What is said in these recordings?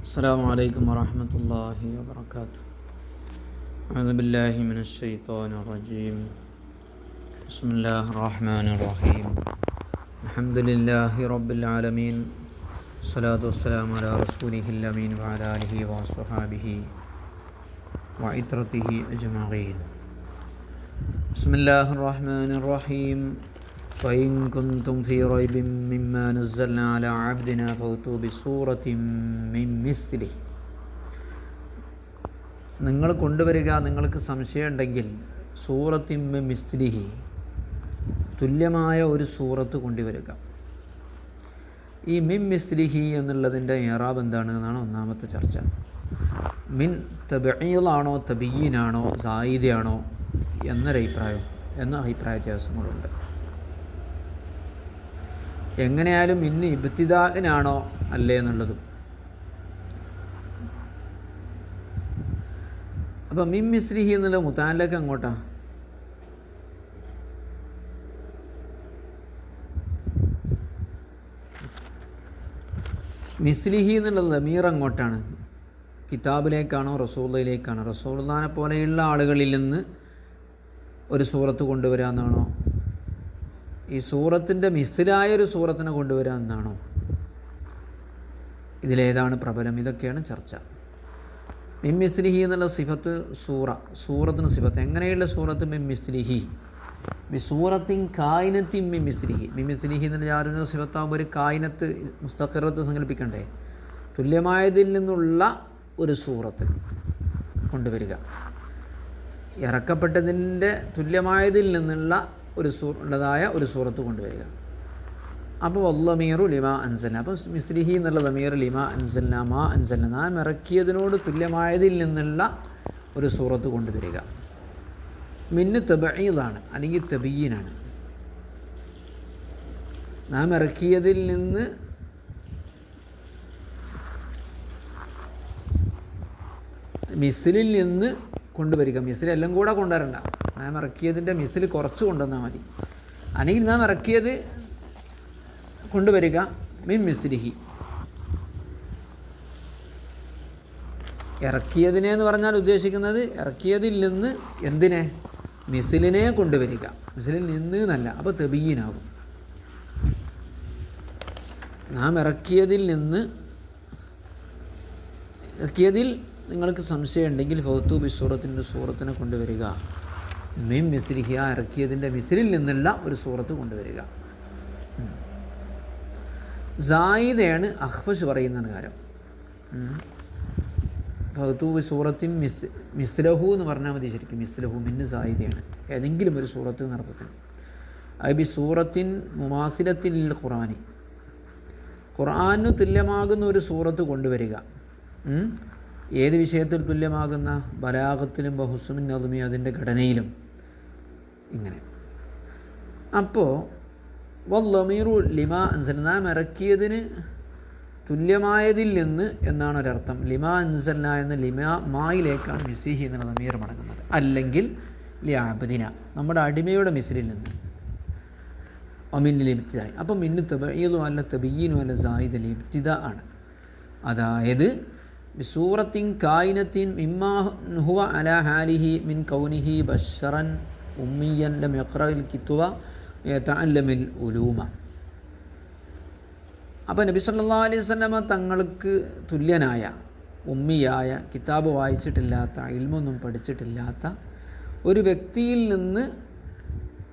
السلام عليكم ورحمة الله وبركاته. أعوذ بالله من الشيطان الرجيم. بسم الله الرحمن الرحيم. الحمد لله رب العالمين. الصلاة والسلام على رسوله الأمين وعلى آله وصحابه وعترته أجمعين. بسم الله الرحمن الرحيم. فإن كنتم في ريب مما نزلنا على عبدنا فأتوا بسورة من مثله നിങ്ങൾ കൊണ്ടുവരിക നിങ്ങൾക്ക് സംശയമുണ്ടെങ്കിൽ സൂറത്തിമ്മ മിസ്ലിഹി തുല്യമായ ഒരു സൂറത്ത് കൊണ്ടുവരിക ഈ മിൻ മിസ്ലിഹി എന്നുള്ളതിൻ്റെ ഏറാബ് എന്താണ് എന്നാണ് ഒന്നാമത്തെ ചർച്ച മിൻ തബീലാണോ തബീനാണോ സായിദയാണോ എന്നൊരഭിപ്രായം എന്ന അഭിപ്രായ വ്യത്യാസങ്ങളുണ്ട് എങ്ങനെയായാലും ഇന്ന് ഇബ്തിദാഹിനാണോ അല്ലേ എന്നുള്ളതും. അപ്പം മിം മിസ്ലിഹി എന്നുള്ള മുത്താനിലേക്ക് അങ്ങോട്ടാ. മിസ്ലിഹി എന്നുള്ള ലമീർ അങ്ങോട്ടാണ്. കിതാബിലേക്കാണോ റസൂള്ളയിലേക്കാണോ റസൂള്ളാനെ പോലെയുള്ള ആളുകളിൽ നിന്ന് ഒരു സൂറത്ത് കൊണ്ടുവരാമെന്നാണോ ഈ സൂറത്തിന്റെ മിസ്സിലായ ഒരു സൂറത്തിനെ കൊണ്ടുവരാമെന്നാണോ ഇതിലേതാണ് പ്രബലം. ഇതൊക്കെയാണ് ചർച്ച. മിമ്മിസ്ലിഹി എന്നുള്ള സിഫത്ത് സൂറ സൂറത്തിന് സിഫത്ത്. എങ്ങനെയുള്ള സൂറത്ത് മിമ്മിസ്ലിഹി ബി സൂറത്തിൻ കായിനത്തിൻ മിമ്മിസ്ലിഹി മിമ്മിസ്ലിഹി എന്നുള്ള ജാരുന്ന സിഫത്താകുമ്പോൾ ഒരു കായിനത്ത് മുസ്തഖിറത്ത് സങ്കല്പിക്കണ്ടേ തുല്യമായതിൽ നിന്നുള്ള ഒരു സൂറത്ത് കൊണ്ടുവരിക. ഇറക്കപ്പെട്ടതിന്റെ തുല്യമായതിൽ നിന്നുള്ള ഒരു സൂ ഉള്ളതായ ഒരു സൂറത്ത് കൊണ്ടുവരിക. അപ്പോൾ വല്ലമീറു ലിമ അൻസൽന. അപ്പോൾ മിസ്ലിഹി എന്നുള്ള ലമീർ ലിമ അൻസല്ല മാ അൻസല്ല നാം ഇറക്കിയതിനോട് തുല്യമായതിൽ നിന്നുള്ള ഒരു സൂറത്ത് കൊണ്ടുവരിക. മിന്ന് തെബീതാണ് അല്ലെങ്കിൽ തബീനാണ് നാം ഇറക്കിയതിൽ നിന്ന് മിസിലിൽ നിന്ന് കൊണ്ടുവരിക. മിസിൽ എല്ലാം കൂടെ കൊണ്ടുവരണ്ട. നാം ഇറക്കിയതിന്റെ മിസിൽ കുറച്ച് കൊണ്ടുവന്നാൽ മതി. അല്ലെങ്കിൽ നാം ഇറക്കിയത് കൊണ്ടുവരിക. മിൻ മിസ്ലിഹി. ഇറക്കിയതിനെ എന്ന് പറഞ്ഞാൽ ഉദ്ദേശിക്കുന്നത് ഇറക്കിയതിൽ നിന്ന് എന്തിനെ? മിസിലിനെ കൊണ്ടുവരിക. മിസിലിൽ നിന്ന് എന്നല്ല അപ്പോൾ തെബീനാകും നാം ഇറക്കിയതിൽ നിന്ന് ഇറക്കിയതിൽ നിങ്ങൾക്ക് സംശയമുണ്ടെങ്കിൽ ഫൗത്തു ബിസൂറത്തിന്റെ സൂറത്തിനെ കൊണ്ടുവരിക. മീം മിസ്ലിഹിയ ഇറക്കിയതിന്റെ മിസിലിൽ നിന്നുള്ള ഒരു സൂറത്ത് കൊണ്ടുവരിക. സായിദയാണ് അഹ്ഫഷ് പറയുന്ന കാര്യം. ഫൗത്തു സൂറത്തിൻ മിസ് മിസ്ലഹു എന്ന് പറഞ്ഞാൽ മതി ശരിക്കും. മിസ്ലഹു മിന്ന് സായിദയാണ്. ഏതെങ്കിലും ഒരു സൂറത്ത് നടത്തത്തിൽ അബി സൂറത്തിൻ മുമാസിലത്തിൽ ഖുറാനി ഖുർആാനു. തുല്യമാകുന്ന ഒരു സൂറത്ത് കൊണ്ടുവരിക. ഏത് വിഷയത്തിൽ തുല്യമാകുന്ന? ബലാഗത്തിലും ബഹുസുമിൻ നദുമി അതിന്റെ ഘടനയിലും. ഇങ്ങനെ. അപ്പോൾ വല്ലമീറു ലിമ അൻസൽ ഇറക്കിയതിന് തുല്യമായതിൽ നിന്ന് എന്നാണ് ഒരർത്ഥം ലിമ അൻസൽന എന്ന ലിമ മായിലേക്കാണ് മിസിഹി എന്നുള്ള നമീർ മടങ്ങുന്നത്. അല്ലെങ്കിൽ ലിയാബ്ദിന നമ്മുടെ അടിമയുടെ മിസിലിൽ നിന്ന്. ഒമിന്നിൽ ഇബ്തിദായി. അപ്പം മിന്നു തബീലു അല്ല തബീനു അല്ല സായിദ് ഇബ്തിദ ആണ്. അതായത് ബിസൂറത്തിൻ കായിനത്തിൻ മിമ്മാ ഹുവ അല ഹാലിഹി മിൻ കൗനിഹി ബഷറൻ ഉമ്മിയൻ ലം യഖ്റയിൽ കിത്തുവ യതഅല്ലമിൽ ഉലൂമ. അപ്പോൾ നബി സല്ലല്ലാഹു അലൈഹി വസല്ലമ തങ്ങൾക്ക് തുല്യനായ ഉമ്മിയായ കിതാബ് വായിച്ചിട്ടില്ലാത്ത ഇൽമൊന്നും പഠിച്ചിട്ടില്ലാത്ത ഒരു വ്യക്തിയിൽ നിന്ന്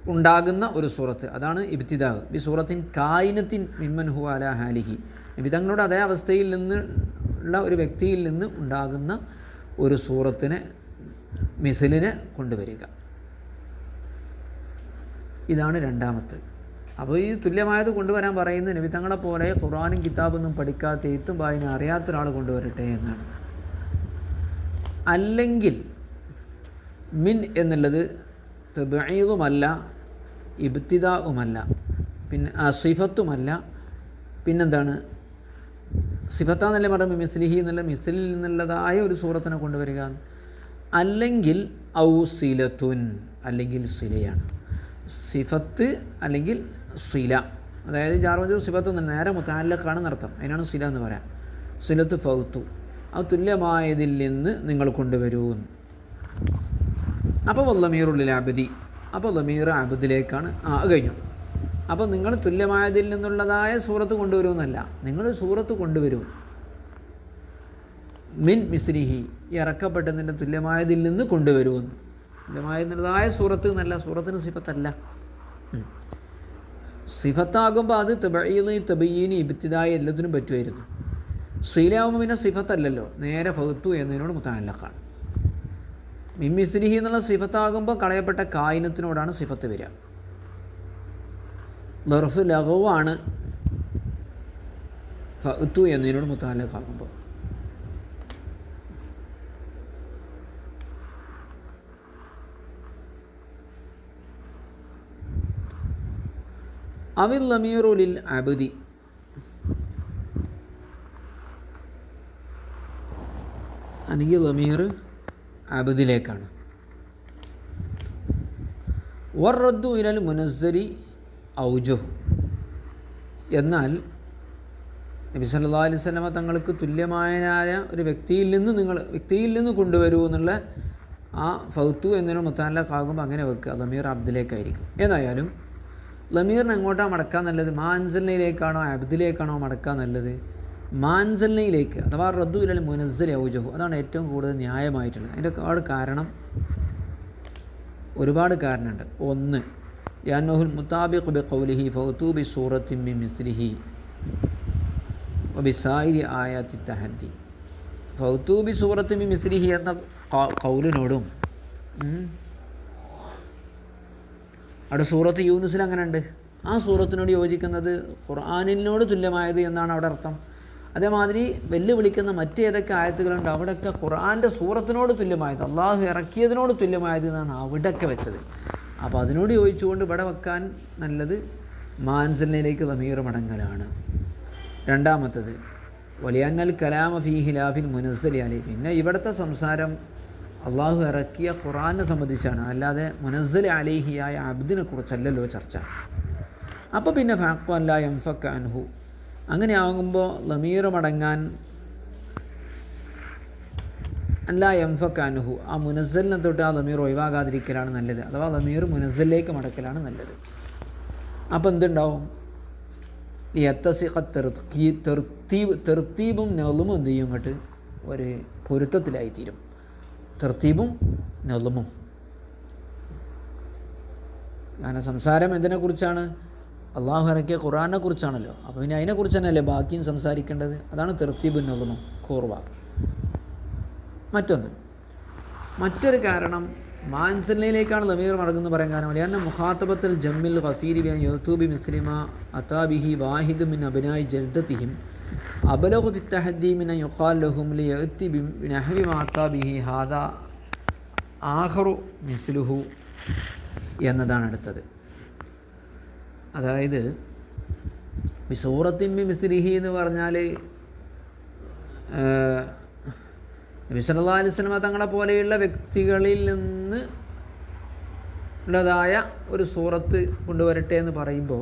ഉണ്ടാകുന്ന ഒരു സൂറത്ത്. അതാണ് ഇബ്തിദാവ് ബി സൂറത്തിൻ കായിനത്തിൻ മിമ്മൻ ഹു അല ഹാലിഹി. നബി തങ്ങളുടെ അതേ അവസ്ഥയിൽ നിന്ന് ഉള്ള ഒരു വ്യക്തിയിൽ നിന്ന് ഉണ്ടാകുന്ന ഒരു സൂറത്തിനെ മിസിലിനെ കൊണ്ടുവരിക. ഇതാണ് രണ്ടാമത്തെ. അപ്പോൾ ഈ തുല്യമായത് കൊണ്ടുവരാൻ പറയുന്നത് നിമിത്തങ്ങളെ തങ്ങളെ പോലെ ഖുറാനും കിതാബൊന്നും പഠിക്കാത്ത എഴുത്തും വായന അറിയാത്ത ഒരാൾ കൊണ്ടുവരട്ടെ എന്നാണ്. അല്ലെങ്കിൽ മിൻ എന്നുള്ളത് തെബീതുമല്ല ഇബ്തിദാവുമല്ല പിന്നെ സിഫത്തുമല്ല പിന്നെന്താണ്? സിഫത്താന്നല്ലേ പറയുമ്പോൾ മിസ്ലിഹി എന്നല്ല മിസ്ലിൽ നിന്നുള്ളതായ ഒരു സൂറത്തിനെ കൊണ്ടുവരിക. അല്ലെങ്കിൽ ഔ സിലത്തുൻ അല്ലെങ്കിൽ സിലയാണ്. സിഫത്ത് അല്ലെങ്കിൽ സില. അതായത് ജാർവഞ്ചു സിഫത്ത് എന്ന് നേരെ മുത്താലക്കാണ് അർത്ഥം അതിനാണ് സില എന്ന് പറയാം. സിലത്ത് ഫൗത്തു. അത് തുല്യമായതിൽ നിന്ന് നിങ്ങൾ കൊണ്ടുവരൂ അപ്പോൾ വല്ലമീറുള്ളിൽ അബദി. അപ്പോൾ ലമീർ അബദിലേക്കാണ്. ആ കഴിഞ്ഞു. അപ്പോൾ നിങ്ങൾ തുല്യമായതിൽ നിന്നുള്ളതായ സൂറത്ത് കൊണ്ടുവരുമെന്നല്ല നിങ്ങൾ സൂറത്ത് കൊണ്ടുവരൂ. മിൻ മിസ്രിഹി. ഇറക്കപ്പെട്ടതിന്റെ തുല്യമായതിൽ നിന്ന് കൊണ്ടുവരുമെന്ന് തുല്യമായതിന്റെതായ സൂറത്ത് എന്നല്ല സൂറത്തിന് സിഫത്തല്ല. സിഫത്താകുമ്പോൾ അത് തെബീന് തെബീന് ഇബത്തിതായി എല്ലാത്തിനും പറ്റുമായിരുന്നു. സീലാവുമ്പോൾ പിന്നെ സിഫത്തല്ലല്ലോ. നേരെ ഫഹത്തു എന്നതിനോട് മുത്താനല്ലക്കാണ് മിമ്മിസ്ലിഹി എന്നുള്ള സിഫത്താകുമ്പോൾ കളയപ്പെട്ട കായിനത്തിനോടാണ് സിഫത്ത് വരിക. ലർഫ് ലഘുവാണ് ഫഹത്തു എന്നതിനോട് മുത്താലക്കാകുമ്പോൾ അവിൽ ലമീറുലിൽ അബുദി. അല്ലെങ്കിൽ ലമീർ അബുദിലേക്കാണ്. വർറദ്ദു ഇലൽ മുനസ്സരി ഔജഹു. എന്നാൽ നബി സല്ലല്ലാഹു അലൈഹി വസല്ലമ തങ്ങൾക്ക് തുല്യമായനായ ഒരു വ്യക്തിയിൽ നിന്ന് നിങ്ങൾ വ്യക്തിയിൽ നിന്ന് കൊണ്ടുവരൂ എന്നുള്ള ആ ഫൗത്തു എന്നതിന് മുത്താലക്കാകുമ്പോൾ അങ്ങനെ വെക്കുക. ലമീർ അബ്ദിലേക്കായിരിക്കും. ഏതായാലും ലമീറിന് എങ്ങോട്ടാണ് മടക്കാൻ നല്ലത്? മാൻസലിനയിലേക്കാണോ അബ്ദിലേക്കാണോ മടക്കാൻ നല്ലത്? മാൻസലിനയിലേക്ക് അഥവാ റദ്ദു ഇല്ലെങ്കിൽ മുനസ്സലി ഔജഹു അതാണ് ഏറ്റവും കൂടുതൽ ന്യായമായിട്ടുള്ളത്. അതിന്റെ ഒരുപാട് കാരണം ഒരുപാട് കാരണമുണ്ട്. ഒന്ന് യാനോഹുൽ മുത്താബിഖ് ബി കൗലിഹി ഫൗത്തു ബി സൂറത്തിൻ ബി മിസ്ലിഹി ബിസായിരി ആയാത്തി തഹദ്ദി. ഫൗത്തു ബി സൂറത്തിൻ ബി മിസ്ലിഹി എന്ന കൗലിനോടും അവിടെ സൂറത്ത് യൂനുസിൽ അങ്ങനെ ഉണ്ട് ആ സൂറത്തിനോട് യോജിക്കുന്നത് ഖുർആാനിനോട് തുല്യമായത് എന്നാണ് അവിടെ അർത്ഥം. അതേമാതിരി വെല്ലുവിളിക്കുന്ന മറ്റേതൊക്കെ ആയത്തുകളുണ്ട് അവിടെയൊക്കെ ഖുർആാന്റെ സൂറത്തിനോട് തുല്യമായത് അള്ളാഹു ഇറക്കിയതിനോട് തുല്യമായത് എന്നാണ് അവിടെയൊക്കെ വെച്ചത്. അപ്പോൾ അതിനോട് യോജിച്ചുകൊണ്ട് ഇവിടെ വെക്കാൻ നല്ലത് മാൻസലിനയിലേക്ക് ലമീർ മടങ്ങലാണ്. രണ്ടാമത്തത് വലിയങ്ങൽ കലാമ ഫി ഹിലാഫിൻ മുനസ്സലി അലി പിന്നെ ഇവിടുത്തെ സംസാരം അള്ളാഹു ഇറക്കിയ ഖുറാനെ സംബന്ധിച്ചാണ്. അല്ലാതെ മുനസ്സിൽ അലേഹിയായ അബ്ദിനെ കുറിച്ചല്ലല്ലോ ചർച്ച. അപ്പോൾ പിന്നെ ഫാക്കു അല്ല എംഫക്ക് അൻഹു. അങ്ങനെ ആകുമ്പോൾ ലമീർ മടങ്ങാൻ അല്ല എംഫക്ക് അൻഹു. ആ മുനസ്സലിനെ തൊട്ട് ആ ലമീർ ഒഴിവാകാതിരിക്കലാണ് നല്ലത്. അഥവാ ലമീർ മുനസ്സലിലേക്ക് മടക്കലാണ് നല്ലത്. അപ്പോൾ എന്തുണ്ടാവും? യത്തസിഖ തെർത്തീബ് തെർത്തീബും നെളുമെന്ത് ചെയ്യും ഇങ്ങോട്ട്? ഒരു പൊരുത്തത്തിലായിത്തീരും. തെർത്തീബും നെളുമും. കാരണം സംസാരം എന്തിനെക്കുറിച്ചാണ്? അള്ളാഹു ഇറക്കിയ ഖുറാനെ കുറിച്ചാണല്ലോ. അപ്പോൾ പിന്നെ അതിനെക്കുറിച്ച് തന്നെയല്ലേ ബാക്കിയും സംസാരിക്കേണ്ടത്? അതാണ് തെർത്തീബും നെളുമും കൂർവ മറ്റൊന്ന് മറ്റൊരു കാരണം മാൻസലിലേക്കാണ് ലമീർ മടങ്ങുന്നു പറയാൻ കാരണം അലിയാന്ന മുഹാത്തബത്തിൽ ജമ്മിൽ ഖഫീരി ബിൻ യൂബി മുസ്ലിമ അതാബിഹി വാഹിദ് മിൻ അബിനായി ജൽദത്തിഹിം അബലഹു ഫിത്തഹദ്ദീമിന തഹദ്ദി മിൻ യുഖാൽ ലഹും ലിയഅതി ബിനഹവി മാത്താബിഹി ഹാദ ആഖറു മിസ്ലുഹു എന്നതാണ് അടുത്തത്. അതായത് സൂറത്തിൻ ബി മിസ്ലിഹി എന്ന് പറഞ്ഞാൽ നബി സല്ലല്ലാഹു അലൈഹി തങ്ങളെ പോലെയുള്ള വ്യക്തികളിൽ നിന്ന് ഉള്ളതായ ഒരു സൂറത്ത് കൊണ്ടുവരട്ടെ എന്ന് പറയുമ്പോൾ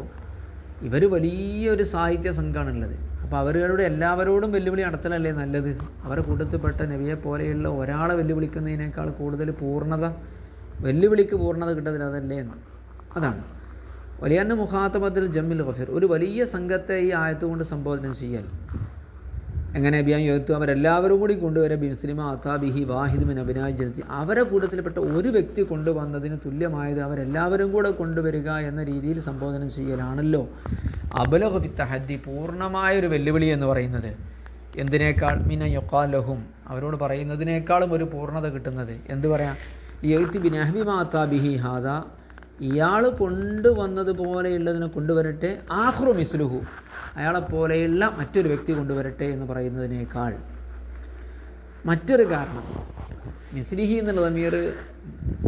ഇവർ വലിയൊരു സാഹിത്യ സംഘമാണുള്ളത് അപ്പോൾ അവരുടെ എല്ലാവരോടും വെല്ലുവിളി നടത്തലല്ലേ നല്ലത്? അവരുടെ കൂട്ടത്തിൽപ്പെട്ട നബിയെ പോലെയുള്ള ഒരാളെ വെല്ലുവിളിക്കുന്നതിനേക്കാൾ കൂടുതൽ പൂർണത വെല്ലുവിളിക്ക് പൂർണത കിട്ടത്തില്ല അതല്ലേ എന്ന് അതാണ്. വലിയ മുഖാത്തബത്തിൽ ജമ്മിൽ ഗഫീർ. ഒരു വലിയ സംഘത്തെ ഈ ആയത്തുകൊണ്ട് സംബോധന ചെയ്യൽ. എങ്ങനെ അഭിയാൻ യോത്തു അവരെല്ലാവരും കൂടി കൊണ്ടുവരാൻ ബിസ്ലിമ അത്താബിഹി വാഹിദ് മിൻ അബിനായ് ജനത്തി അവരെ കൂട്ടത്തിൽപ്പെട്ട ഒരു വ്യക്തി കൊണ്ടുവന്നതിന് തുല്യമായത് അവരെല്ലാവരും കൂടെ കൊണ്ടുവരിക എന്ന രീതിയിൽ സംബോധന ചെയ്യലാണല്ലോ. അബലഹബി തഹദ്ദി പൂർണമായൊരു വെല്ലുവിളി എന്ന് പറയുന്നത്. എന്തിനേക്കാൾ? മിന യൊക്കാലഹും അവരോട് പറയുന്നതിനേക്കാളും ഒരു പൂർണത കിട്ടുന്നത്. എന്ത് പറയാം? എഴുത്തി ബിനഹബി മാതാബിഹി ഹാദ. ഇയാൾ കൊണ്ടുവന്നതുപോലെയുള്ളതിനെ കൊണ്ടുവരട്ടെ. ആഹ്റു മിസ്ലുഹു. അയാളെപ്പോലെയുള്ള മറ്റൊരു വ്യക്തി കൊണ്ടുവരട്ടെ എന്ന് പറയുന്നതിനേക്കാൾ മറ്റൊരു കാരണം മിസ്ലിഹി എന്നുള്ള തമീർ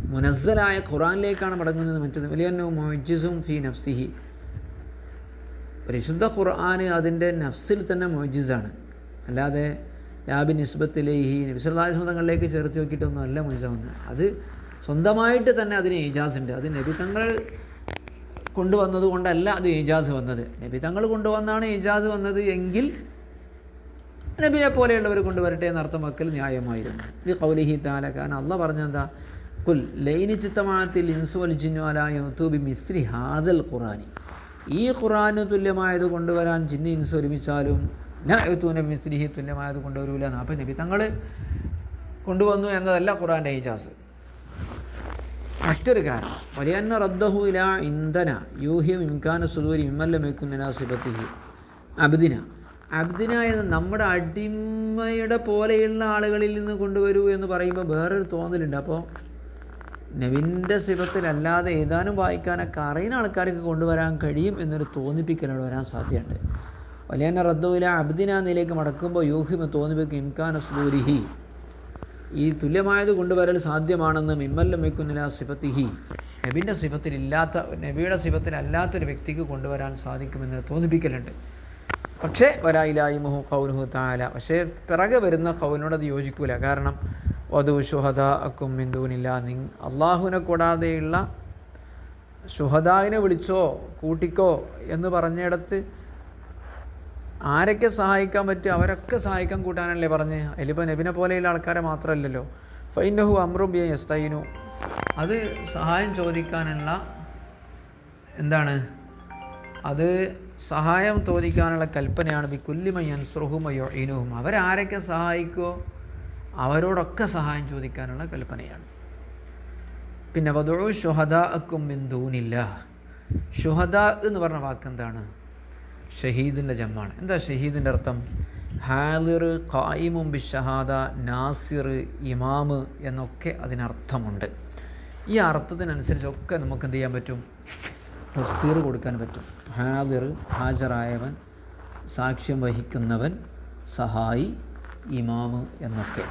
മുനസ്സലായ ഖുറാനിലേക്കാണ് മടങ്ങുന്നത് മറ്റൊന്ന് വലിയ മൊജിസും ഫി നഫ്സിഹി. പരിശുദ്ധ ഖുർആൻ അതിന്റെ നഫ്സിൽ തന്നെ മൊജിസാണ് അല്ലാതെ ലാബി നിസ്ബത്തിലേഹി നബിസ്വല്ലാസ്മ തങ്ങളിലേക്ക് ചേർത്ത് നോക്കിയിട്ടൊന്നും അല്ല മൊജിസ വന്നത് അത് സ്വന്തമായിട്ട് തന്നെ അതിന് ഏജാസ് ഉണ്ട് അത് നബി തങ്ങൾ കൊണ്ടുവന്നത് കൊണ്ടല്ല അത് ഏജാസ് വന്നത്. നബി തങ്ങൾ കൊണ്ടുവന്നാണ് ഏജാസ് വന്നത് എങ്കിൽ നബിനെ പോലെയുള്ളവർ കൊണ്ടുവരട്ടെ എന്നർത്ഥം വെക്കൽ ന്യായമായിരുന്നു. ഇത് കൗലിഹി താല കാരണം അല്ല പറഞ്ഞെന്താ കുൽ ലൈനി ചിത്തമാനത്തിൽ ഇൻസുവൽ ജിന്നുഅലായൂബി മിസ്രി ഹാദൽ ഖുറാനി ഈ ഖുറാന് തുല്യമായത് കൊണ്ടുവരാൻ ജിന്നി ഇൻസ് ഒരുമിച്ചാലും ലായത്തൂന മിസ്രിഹി തുല്യമായത് കൊണ്ടുവരൂല. അപ്പം നബി തങ്ങൾ കൊണ്ടുവന്നു എന്നതല്ല ഖുറാന്റെ ഹിജാസ് മറ്റൊരു കാരണം. വലിയന്ന റദ്ദഹു ഇല ഇന്ധന യൂഹ്യം ഇംഖാന സുദൂരി ഇമ്മല്ലമേക്കുന്ന സിബത്തിഹി. അബ്ദിന. അബ്ദിന എന്ന് നമ്മുടെ അടിമയുടെ പോലെയുള്ള ആളുകളിൽ നിന്ന് കൊണ്ടുവരൂ എന്ന് പറയുമ്പോൾ വേറൊരു തോന്നലുണ്ട്. അപ്പോൾ നബിന്റെ സിബത്തിലല്ലാതെ ഏതാനും വായിക്കാനൊക്കെ അറിയുന്ന ആൾക്കാർക്ക് കൊണ്ടുവരാൻ കഴിയും എന്നൊരു തോന്നിപ്പിക്കലോട് വരാൻ സാധ്യതയുണ്ട്. വലിയ റദ്ദുവില അബ്ദിന നിലയിലേക്ക് മടക്കുമ്പോൾ യൂഹിമ തോന്നിപ്പിക്കും ഇംകാന സുദൂരിഹി. ഈ തുല്യമായത് കൊണ്ടുവരൽ സാധ്യമാണെന്ന് മിമ്മല്ലം വയ്ക്കുന്നില്ല സിഫത്തിഹി. നബിന്റെ സിഫത്തിലില്ലാത്ത നബിയുടെ സിഫത്തിലല്ലാത്തൊരു വ്യക്തിക്ക് കൊണ്ടുവരാൻ സാധിക്കുമെന്ന് തോന്നിപ്പിക്കലുണ്ട്. പക്ഷേ വരായിലായി മുഹു കൗനുഹു താല പക്ഷേ പിറകെ വരുന്ന കൗനോട് അത് യോജിക്കൂല. കാരണം വധു ഷുഹദ അക്കും മിന്ദൂനില്ല നിങ് അള്ളാഹുവിനെ കൂടാതെയുള്ള ഷുഹദാവിനെ വിളിച്ചോ കൂട്ടിക്കോ എന്ന് പറഞ്ഞിടത്ത് ആരൊക്കെ സഹായിക്കാൻ പറ്റും? അവരൊക്കെ സഹായിക്കാൻ കൂട്ടാനല്ലേ പറഞ്ഞ്? അതിലിപ്പോൾ നബിനെ പോലെയുള്ള ആൾക്കാരെ മാത്രമല്ലല്ലോ. ഫൈനഹു അമ്രും ബിയ എസ്തൈനു അത് സഹായം ചോദിക്കാനുള്ള എന്താണ്? അത് സഹായം ചോദിക്കാനുള്ള കൽപ്പനയാണ്. ബി കുല്ലിമയ്യൻ അൻസുറുഹുമയോ ഇനുഹും അവരാരൊക്കെ സഹായിക്കുമോ അവരോടൊക്കെ സഹായം ചോദിക്കാനുള്ള കൽപ്പനയാണ്. പിന്നെ വധു ഷുഹദ അക്കും മിന്ദൂനില്ല ഷുഹദ എന്ന് പറഞ്ഞ വാക്ക് എന്താണ് ഷഹീദിന്റെ ജമ്മാണ്. എന്താ ഷഹീദിന്റെ അർത്ഥം? ഹാലിർ ഖായിമും ബിഷഹാദ നാസിർ ഇമാമ് എന്നൊക്കെ അതിനർത്ഥമുണ്ട്. ഈ അർത്ഥത്തിനനുസരിച്ചൊക്കെ നമുക്ക് എന്ത് ചെയ്യാൻ പറ്റും? തഫ്സീർ കൊടുക്കാൻ പറ്റും. ഹാലിർ ഹാജറായവൻ സാക്ഷ്യം വഹിക്കുന്നവൻ സഹായി ഇമാമ് എന്നൊക്കെ.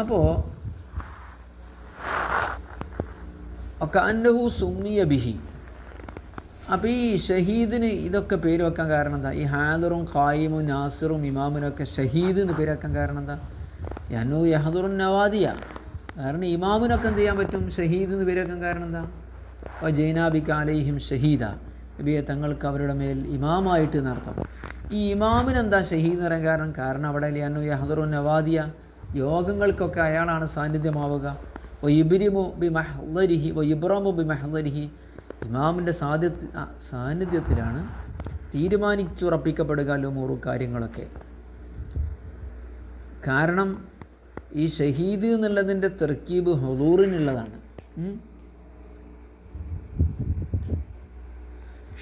അപ്പോൾ ഒക്കെ അന്നഹു സുമിയ ബിഹി. അപ്പോൾ ഈ ഷഹീദിന് ഇതൊക്കെ പേര് വെക്കാൻ കാരണം എന്താ? ഈ ഹാദറും ഖായിമും നാസിറും ഒക്കെ ഷഹീദ് എന്ന് പേര് വെക്കാൻ കാരണം എന്താ? യനു യഹദുറു നവാദിയ. കാരണം ഇമാമിനൊക്കെ എന്ത് ചെയ്യാൻ പറ്റും? ഷഹീദ് എന്ന് പേര് വെക്കാൻ കാരണം എന്താ? അപ്പോൾ ജൈനാബിക്ക് അലൈഹിം ഷഹീദ. നബിയെ തങ്ങൾക്ക് അവരുടെ മേൽ ഇമാമായിട്ട് എന്നർത്ഥം ഈ ഇമാമിനെന്താ ഷഹീദ് എന്ന് പറയാൻ കാരണം? കാരണം അവിടെ ലിയാനു യഹദുറു നവാദിയ. യോഗങ്ങൾക്കൊക്കെ അയാളാണ് സാന്നിധ്യമാവുക. ഒ ഇബിരിമു ബി മഹ്ലരിഹി ഒ ഇബ്രാമു ബി മഹ്ലരിഹി ഇമാമിന്റെ സാധ്യ സാന്നിധ്യത്തിലാണ് തീരുമാനിച്ചുറപ്പിക്കപ്പെടുക ലൂമൂറു കാര്യങ്ങളൊക്കെ. കാരണം ഈ ഷഹീദ് എന്നുള്ളതിന്റെ തെർക്കീബ് ഹുദൂറിനുള്ളതാണ്.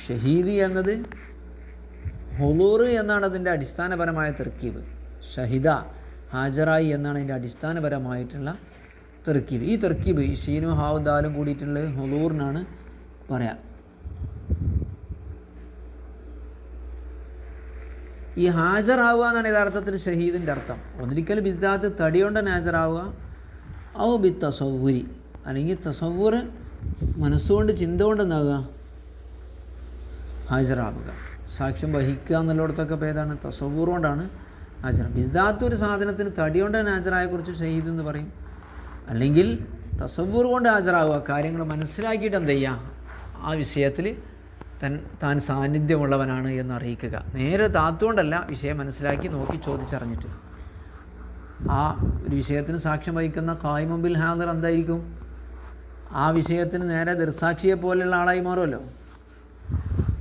ഷഹീദ് എന്നത് ഹുദൂർ എന്നാണ് അതിന്റെ അടിസ്ഥാനപരമായ തെർക്കീബ്. ഷഹിദ ഹാജറായി എന്നാണ് അതിന്റെ അടിസ്ഥാനപരമായിട്ടുള്ള തെർക്കീബ്. ഈ തെർക്കീബ് ഈ ഷീനു ഹാവുദാലും കൂടിയിട്ടുള്ള ഹൊലൂറിനാണ് പറയാം. ഈ ഹാജറാവുക എന്നാണ് യഥാർത്ഥത്തിൽ ഷഹീദിന്റെ അർത്ഥം. ഒന്നിരിക്കൽ ബിദ്ദാത്ത് തടികൊണ്ട് ഹാജറാവുക ഔ ബി തസൗരി അല്ലെങ്കിൽ തസൗർ മനസ്സുകൊണ്ട് ചിന്ത കൊണ്ട് ഹാജരാവുക. സാക്ഷ്യം വഹിക്കുക എന്നുള്ളിടത്തൊക്കെ ഇപ്പോൾ ഏതാണ്? തസവൂർ കൊണ്ടാണ് ഹാജർ ബിദ്ദാത്ത് ഒരു സാധനത്തിന് തടി ഹാജറായ ഹാജരായെക്കുറിച്ച് ഷഹീദ് എന്ന് പറയും. അല്ലെങ്കിൽ തസവൂർ കൊണ്ട് ഹാജറാവുക കാര്യങ്ങൾ മനസ്സിലാക്കിയിട്ട് എന്ത് ചെയ്യുക? ആ വിഷയത്തിൽ തൻ താൻ സാന്നിധ്യമുള്ളവനാണ് എന്ന് അറിയിക്കുക. നേരെ താത്തുകൊണ്ടല്ല വിഷയം മനസ്സിലാക്കി നോക്കി ചോദിച്ചറിഞ്ഞിട്ട്. ആ ഒരു വിഷയത്തിന് സാക്ഷ്യം വഹിക്കുന്ന ഖായ് ഹാദർ എന്തായിരിക്കും? ആ വിഷയത്തിന് നേരെ ദൃസാക്ഷിയെ പോലെയുള്ള ആളായി മാറുമല്ലോ.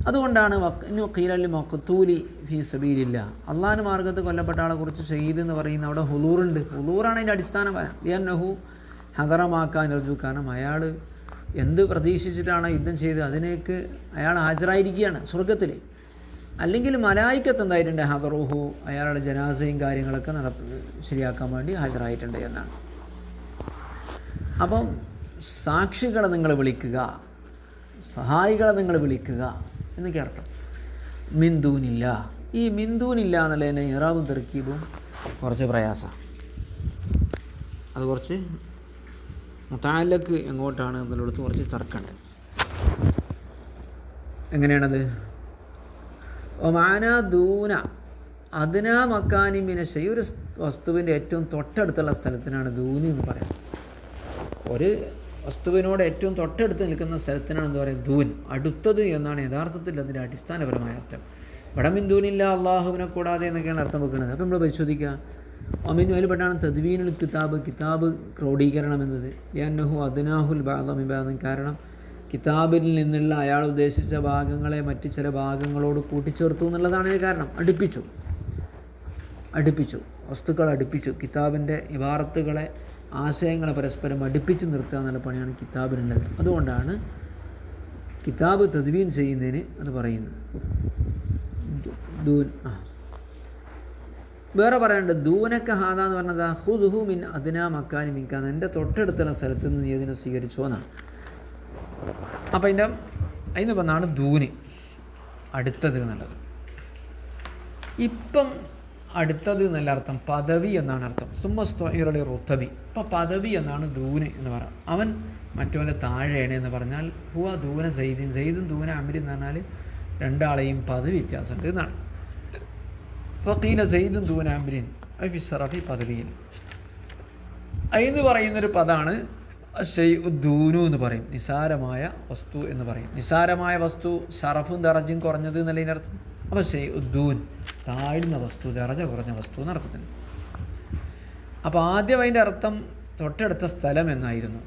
അതുകൊണ്ടാണ് വക്കീലി ഖീലല്ലി മഖത്തൂലി ഫീ സബീലില്ല. അള്ളാഹ് മാർഗത്ത് കൊല്ലപ്പെട്ട ആളെ കുറിച്ച് ഷെയ്ദ് എന്ന് പറയുന്ന അവിടെ ഹുലൂറുണ്ട്. ഹുലൂറാണ് അതിന്റെ അടിസ്ഥാനം. ലിയന്നഹു ഹദറമാക്കാൻ കാരണം അയാൾ എന്ത് പ്രതീക്ഷിച്ചിട്ടാണ് യുദ്ധം ചെയ്ത് അതിനേക്ക് അയാൾ ഹാജരായിരിക്കുകയാണ് സ്വർഗത്തിൽ അല്ലെങ്കിൽ മലായിക്കത്ത് എന്തായിട്ടുണ്ട്? ഹദറൂഹു അയാളുടെ ജനാസയും കാര്യങ്ങളൊക്കെ നട ശരിയാക്കാൻ വേണ്ടി ഹാജരായിട്ടുണ്ട് എന്നാണ്. അപ്പം സാക്ഷികളെ നിങ്ങൾ വിളിക്കുക സഹായികളെ നിങ്ങൾ വിളിക്കുക എന്നൊക്കെ അർത്ഥം. മിന്ദൂനില്ല. ഈ മിന്ദൂനില്ല എന്നുള്ളതിനെ ഇറാബും തെർക്കീബും കുറച്ച് പ്രയാസമാണ്. അത് കുറച്ച് മുത്താലക്ക് എങ്ങോട്ടാണ് എന്നുള്ളിടത്ത് കുറച്ച് തർക്കമുണ്ട് എങ്ങനെയാണത്? ഒമാന ദൂന അതിനാ മക്കാനിമിനെ ഈ ഒരു വസ്തുവിന്റെ ഏറ്റവും തൊട്ടടുത്തുള്ള സ്ഥലത്തിനാണ് ദൂനി എന്ന് പറയുന്നത്. ഒരു വസ്തുവിനോട് ഏറ്റവും തൊട്ടടുത്ത് നിൽക്കുന്ന സ്ഥലത്തിനാണ് എന്ന് പറയുക? ദൂൻ. അടുത്തത് എന്നാണ് യഥാർത്ഥത്തിൽ അതിന്റെ അടിസ്ഥാനപരമായ അർത്ഥം. ഇവിടെ മിന്ദൂനില്ല അള്ളാഹുവിനെ കൂടാതെ എന്നൊക്കെയാണ് അർത്ഥം വെക്കുന്നത്. അപ്പോൾ നമ്മൾ പരിശോധിക്കുക. അമിനു അതിൽപ്പെട്ടാണ് തദ്വീനുൽ കിതാബ് കിതാബ് ക്രോഡീകരണം എന്നത്. യാന്നഹു അദ്നാഹുൽ ബാദമിബാദം കാരണം കിതാബിൽ നിന്നുള്ള അയാൾ ഉദ്ദേശിച്ച ഭാഗങ്ങളെ മറ്റു ചില ഭാഗങ്ങളോട് കൂട്ടിച്ചേർത്തു എന്നുള്ളതാണ് ഇതിന് കാരണം. അടുപ്പിച്ചു. അടുപ്പിച്ചു. വസ്തുക്കൾ അടുപ്പിച്ചു. കിതാബിന്റെ ഇവാറത്തുകളെ ആശയങ്ങളെ പരസ്പരം അടുപ്പിച്ച് നിർത്തുക എന്നുള്ള പണിയാണ് കിതാബിനുള്ളത്. അതുകൊണ്ടാണ് കിതാബ് തദ്വീൻ ചെയ്യുന്നതിന് അത് പറയുന്നത്. ദൂൻ ആ. വേറെ പറയാനുണ്ട് ദൂനക്ക ഹാദ എന്ന് പറഞ്ഞത് ഹുദുഹു മിൻ അതിനാ മക്കാനി മിക്കാൻ എന്റെ തൊട്ടടുത്തുള്ള സ്ഥലത്ത് നിന്ന് നീ അതിനെ സ്വീകരിച്ചോ എന്നാണ്. അപ്പം അതിന്റെ അതിന് പറഞ്ഞാണ് ദൂന്. അടുത്തത് എന്നുള്ളത്. ഇപ്പം അടുത്തത് എന്നല്ല അർത്ഥം പദവി എന്നാണ് അർത്ഥം. സുമ്മസ്തോയിറുടെ റുത്തബി. ഇപ്പം പദവി എന്നാണ് ദൂന് എന്ന് പറയാം. അവൻ മറ്റവന്റെ താഴെയാണ് എന്ന് പറഞ്ഞാൽ ഹുവ ദൂന സെയ്ദിൻ സെയ്ദും ദൂന അമിരി എന്ന് പറഞ്ഞാൽ രണ്ടാളെയും പദവി വ്യത്യാസമുണ്ട് എന്നാണ്. ഫീല സെയ്ദും അഫിസറഫി ഫിസറഫി പദവിയിൽ. എന്ന് പറയുന്നൊരു പദമാണ് ദൂനു എന്ന് പറയും. നിസാരമായ വസ്തു എന്ന് പറയും. നിസാരമായ വസ്തു ഷറഫും ദറജും കുറഞ്ഞത് എന്നല്ലേ അർത്ഥം അപ്പോൾ ഷെയ് ഉദ്ദൂൻ താഴ്ന്ന വസ്തു ദറജ കുറഞ്ഞ വസ്തു എന്നർത്ഥത്തിന്. അപ്പോൾ ആദ്യം അതിന്റെ അർത്ഥം തൊട്ടടുത്ത സ്ഥലം എന്നായിരുന്നു.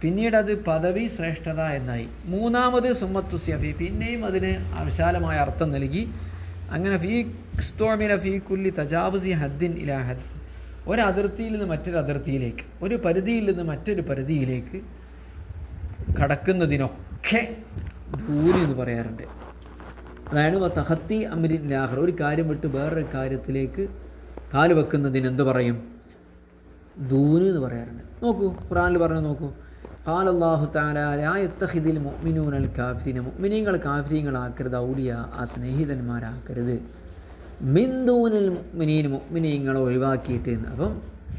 പിന്നീട് അത് പദവി ശ്രേഷ്ഠത എന്നായി. മൂന്നാമത് സുമ്മത്തു പിന്നെയും അതിന് വിശാലമായ അർത്ഥം നൽകി അങ്ങനെ ഫീ സ്തോമിന ഹദ്ദിൻ ഇലാ ഹദ്. ഒരു നിന്ന് മറ്റൊരു അതിർത്തിയിലേക്ക് ഒരു പരിധിയിൽ നിന്ന് മറ്റൊരു പരിധിയിലേക്ക് കടക്കുന്നതിനൊക്കെ ദൂരി എന്ന് പറയാറുണ്ട്. അതായത് തഹത്തി അമിരിൻ ലാഹർ ഒരു കാര്യം വിട്ട് വേറൊരു കാര്യത്തിലേക്ക് കാൽ വെക്കുന്നതിന് എന്ത് പറയും? ദൂന് എന്ന് പറയാറുണ്ട്. നോക്കൂ ഖുറാനിൽ പറഞ്ഞു നോക്കൂ. ഖാലല്ലാഹു താലായത്തഹിദിൽ മുഅ്മിനൂനൽ കാഫിരീന മുഅ്മിനീങ്ങൾ കാഫിരീങ്ങളാക്കരുത് ഔലിയ ആ സ്നേഹിതന്മാരാക്കരുത്. മിന്ദൂനിൽ മുഅ്മിനീൻ മുഅ്മിനീങ്ങളെ ഒഴിവാക്കിയിട്ട് അപ്പം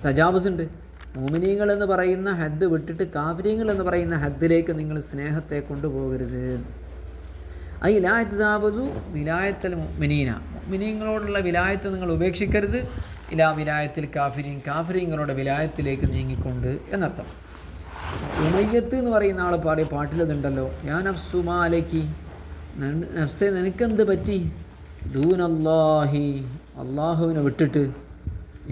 തജാവസ് ഉണ്ട് മുഅ്മിനീങ്ങൾ എന്ന് പറയുന്ന ഹദ് വിട്ടിട്ട് കാഫിരീങ്ങൾ എന്ന് പറയുന്ന ഹദ്ദിലേക്ക് നിങ്ങൾ സ്നേഹത്തെ കൊണ്ടുപോകരുത്. ഐ ലായത്താബസു വിലായത്തൽ മുഅ്മിനീന. മുഅ്മിനീങ്ങളോടുള്ള വിലായത്ത് നിങ്ങൾ ഉപേക്ഷിക്കരുത്. ഇലാ വിലായത്തിൽ കാഫിരീൻ കാഫിരീങ്ങളുടെ വിലായത്തിലേക്ക് നീങ്ങിക്കൊണ്ട് എന്നർത്ഥം. ഉമയ്യത്ത് എന്ന് പറയുന്ന ആൾ പാടിയ പാട്ടിലതുണ്ടല്ലോ. ഞാൻ അഫ്സുമാലയ്ക്ക് നഫ്സെ നിനക്കെന്ത് പറ്റി? ദൂനല്ലാഹി അള്ളാഹുവിനെ വിട്ടിട്ട്.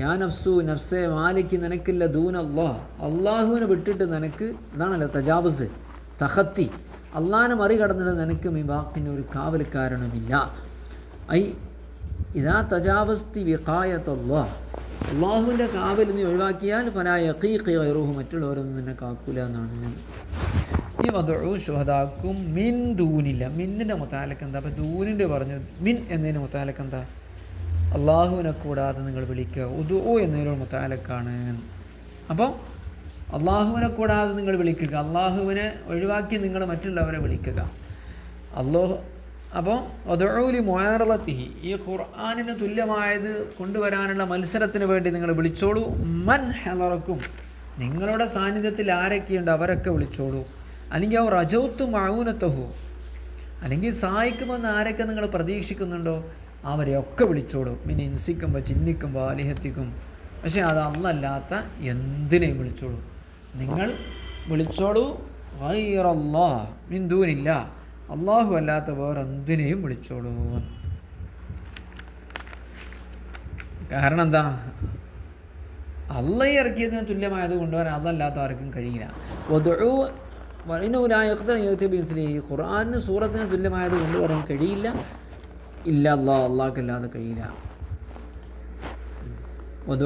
ഞാൻ നഫ്സു നഫ്സെ മാലിക്ക് നിനക്കില്ല ദൂൻ അള്ളാഹ് അള്ളാഹുവിനെ വിട്ടിട്ട് നിനക്ക് ഇതാണല്ലോ തജാബസ് തഹത്തി. അള്ളാഹിനെ മറികടന്നിട്ട് നിനക്ക് മിബാക്കിന് ഒരു കാവൽക്കാരണമില്ല ഐ ഇതാ തജാവസ്തി വിഖായത്തല്ലാ അള്ളാഹുവിന്റെ കാവൽ നീ ഒഴിവാക്കിയാൽ ഫലാ കീ ഗൈറുഹു മറ്റുള്ളവരൊന്നും നിന്നെ കാക്കൂല എന്നാണ് ഈ വധു ഷുഹദാക്കും മിൻ ദൂനില്ല. മിന്നിന്റെ മുത്താലക്ക് എന്താ? അപ്പം ദൂനിന്റെ പറഞ്ഞു മിൻ എന്നതിന് മുത്താലക്ക് എന്താ? അള്ളാഹുവിനെ കൂടാതെ നിങ്ങൾ വിളിക്കുക. ഉദു എന്നതിനോട് മുത്താലക്കാണ്. അപ്പോൾ അള്ളാഹുവിനെ കൂടാതെ നിങ്ങൾ വിളിക്കുക. അള്ളാഹുവിനെ ഒഴിവാക്കി നിങ്ങൾ മറ്റുള്ളവരെ വിളിക്കുക. അള്ളാഹു അപ്പോൾ ഒതഴൂലി മൊയറലത്തിഹി ഈ ഖുർആാനിന് തുല്യമായത് കൊണ്ടുവരാനുള്ള മത്സരത്തിന് വേണ്ടി നിങ്ങൾ വിളിച്ചോളൂ. മൻ ഹെലറക്കും നിങ്ങളുടെ സാന്നിധ്യത്തിൽ ആരൊക്കെയുണ്ട് അവരൊക്കെ വിളിച്ചോളൂ. അല്ലെങ്കിൽ അവർ അജൗത്ത് മൗനത്തഹു അല്ലെങ്കിൽ സഹായിക്കുമെന്ന് ആരൊക്കെ നിങ്ങൾ പ്രതീക്ഷിക്കുന്നുണ്ടോ അവരെയൊക്കെ വിളിച്ചോളൂ. മിനി ഇൻസിക്കുമ്പോൾ ചിന്നിക്കുമ്പോൾ അലിഹത്തിക്കും പക്ഷേ അത് അന്നല്ലാത്ത എന്തിനേയും വിളിച്ചോളൂ. നിങ്ങൾ വിളിച്ചോളൂ. വൈറല്ലാ മിന്ദൂനില്ല അള്ളാഹു അല്ലാത്ത വേറെ എന്തിനേയും വിളിച്ചോളൂ. കാരണം എന്താ? അള്ളയെ ഇറക്കിയതിന് തുല്യമായത് കൊണ്ടുവരാൻ അതല്ലാത്ത ആർക്കും കഴിയില്ല. ഖുർആാനിന് സൂറത്തിന് തുല്യമായത് കൊണ്ടുവരാൻ കഴിയില്ല. ഇല്ല അള്ളാഹ് അള്ളാഹ്ക്കല്ലാതെ കഴിയില്ല. അപ്പം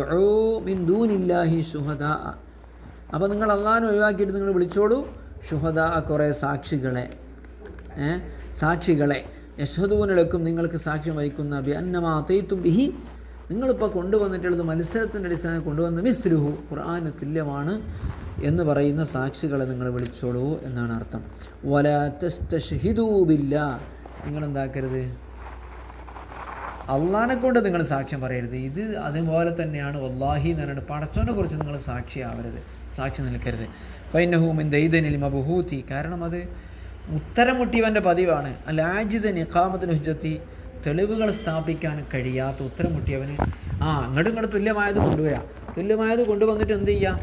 അപ്പോൾ നിങ്ങൾ അള്ളാഹിനെ ഒഴിവാക്കിയിട്ട് നിങ്ങൾ വിളിച്ചോളൂ. ഷുഹദ കുറേ സാക്ഷികളെ. സാക്ഷികളെ. യശോദൂനെടുക്കും നിങ്ങൾക്ക് സാക്ഷ്യം വഹിക്കുന്ന ബി അന്നമാ തെയ്ത്തും ബിഹി. നിങ്ങളിപ്പോൾ കൊണ്ടുവന്നിട്ടുള്ളത് മത്സരത്തിന്റെ അടിസ്ഥാനം കൊണ്ടുവന്ന മിസ്ലുഹു ഖുർആന് തുല്യമാണ് എന്ന് പറയുന്ന സാക്ഷികളെ നിങ്ങൾ വിളിച്ചോളൂ എന്നാണ് അർത്ഥം. വല തെസ്തഹിദൂബില്ല നിങ്ങളെന്താക്കരുത്? അള്ളാനെ കൊണ്ട് നിങ്ങൾ സാക്ഷ്യം പറയരുത്. ഇത് അതുപോലെ തന്നെയാണ് വല്ലാഹി എന്ന് പറഞ്ഞിട്ട് പടച്ചോനെ കുറിച്ച് നിങ്ങൾ സാക്ഷിയാവരുത്. സാക്ഷി നിൽക്കരുത്. ഫൈനഹൂമിൻ ദൈതനിൽ മബുഹൂത്തി. കാരണം അത് ഉത്തരം മുട്ടിയവന്റെ പതിവാണ്. അല്ല നിഖാമത്തിന് ഹുജത്തി തെളിവുകൾ സ്ഥാപിക്കാൻ കഴിയാത്ത ഉത്തരം മുട്ടിയവന് ആ അങ്ങോട്ടും ഇങ്ങോട്ട് തുല്യമായത് കൊണ്ടുവരാം. തുല്യമായത് കൊണ്ടുവന്നിട്ട് എന്ത് ചെയ്യാം?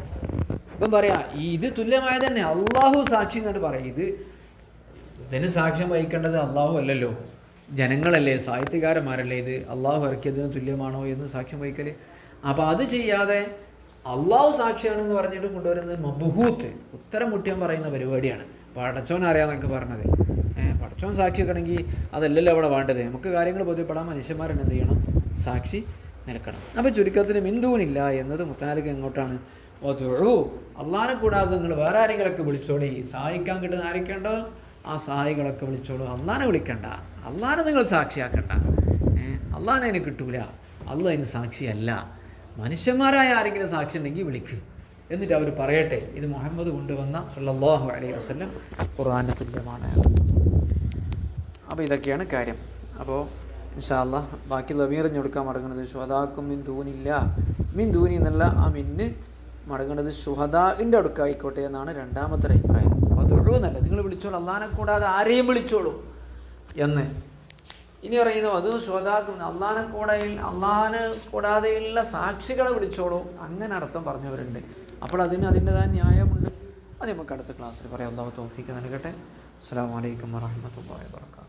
ഇപ്പം പറയാം ഇത് തുല്യമായത് തന്നെ. അള്ളാഹു സാക്ഷി എന്നിട്ട് പറയാം ഇത് ഇതിന് സാക്ഷ്യം വഹിക്കേണ്ടത് അള്ളാഹു അല്ലല്ലോ. ജനങ്ങളല്ലേ സാഹിത്യകാരന്മാരല്ലേ ഇത്? അള്ളാഹു ഇറക്കിയതിന് തുല്യമാണോ എന്ന് സാക്ഷ്യം വഹിക്കൽ അപ്പോൾ അത് ചെയ്യാതെ അള്ളാഹു സാക്ഷിയാണെന്ന് പറഞ്ഞിട്ട് കൊണ്ടുവരുന്നത് മബുഹൂത്ത് ഉത്തരം മുട്ടിയാൻ പറയുന്ന പരിപാടിയാണ്. പടച്ചോൻ അറിയാന്നൊക്കെ പറഞ്ഞത് പടച്ചോൻ സാക്ഷി വെക്കണമെങ്കിൽ അതല്ലല്ലോ അവിടെ വേണ്ടത്. നമുക്ക് കാര്യങ്ങൾ ബോധ്യപ്പെടാൻ മനുഷ്യന്മാരെന്നെ എന്ത് ചെയ്യണം? സാക്ഷി നിൽക്കണം അപ്പോൾ ചുരുക്കത്തിന് മിന്ദൂനില്ല എന്നത് മുത്താലിക്ക് എങ്ങോട്ടാണ്? ഓ അള്ളാനെ കൂടാതെ നിങ്ങൾ വേറെ ആരെങ്കിലൊക്കെ വിളിച്ചോളി. സഹായിക്കാൻ കിട്ടുന്ന ആരൊക്കെയുണ്ടോ? ആ സഹായികളൊക്കെ വിളിച്ചോളൂ. അള്ളാനെ വിളിക്കണ്ട. അള്ളാനെ നിങ്ങൾ സാക്ഷിയാക്കണ്ട. അള്ളാനെ അതിന് കിട്ടൂല. അള്ള അതിന് സാക്ഷിയല്ല. മനുഷ്യന്മാരായ ആരെങ്കിലും സാക്ഷി ഉണ്ടെങ്കിൽ വിളിക്കും. എന്നിട്ട് അവർ പറയട്ടെ ഇത് മുഹമ്മദ് കൊണ്ടുവന്ന സല്ലല്ലാഹു അലൈഹി വസ്ലം ഖുർആന്റെ തുല്യമാണ്. അപ്പോൾ ഇതൊക്കെയാണ് കാര്യം. അപ്പോൾ ഇൻഷാല്ല ബാക്കി ലമീറിഞ്ഞ് കൊടുക്കാൻ മടങ്ങുന്നത് ഷുഹദാക്കും മിൻ ദൂനില്ല. മിൻ ദൂനി എന്നല്ല ആ മിന്ന് മടങ്ങുന്നത് ശുഹദാവിന്റെ അടുക്കായിക്കോട്ടെ എന്നാണ് രണ്ടാമത്തെ അഭിപ്രായം. അപ്പോൾ അത് ഒഴിവെന്നല്ല നിങ്ങൾ വിളിച്ചോളൂ അള്ളാനെ കൂടാതെ ആരെയും വിളിച്ചോളൂ എന്ന്. ഇനി പറയുന്നു അത് ശ്രോതാക്കും അള്ളാനെ കൂടെ അള്ളഹാനെ കൂടാതെയുള്ള സാക്ഷികളെ വിളിച്ചോളൂ അങ്ങനെ അർത്ഥം പറഞ്ഞവരുണ്ട്. അപ്പോൾ അതിന് അതിന്റെതായ ന്യായമുണ്ട്. അത് നമുക്ക് അടുത്ത ക്ലാസ്സിൽ പറയാം. അള്ളാഹു തോഫിക്ക് നൽകട്ടെ. അസ്സാം വലൈക്കും വാഹമത്തല്ലാ വാബർക്കാത്തു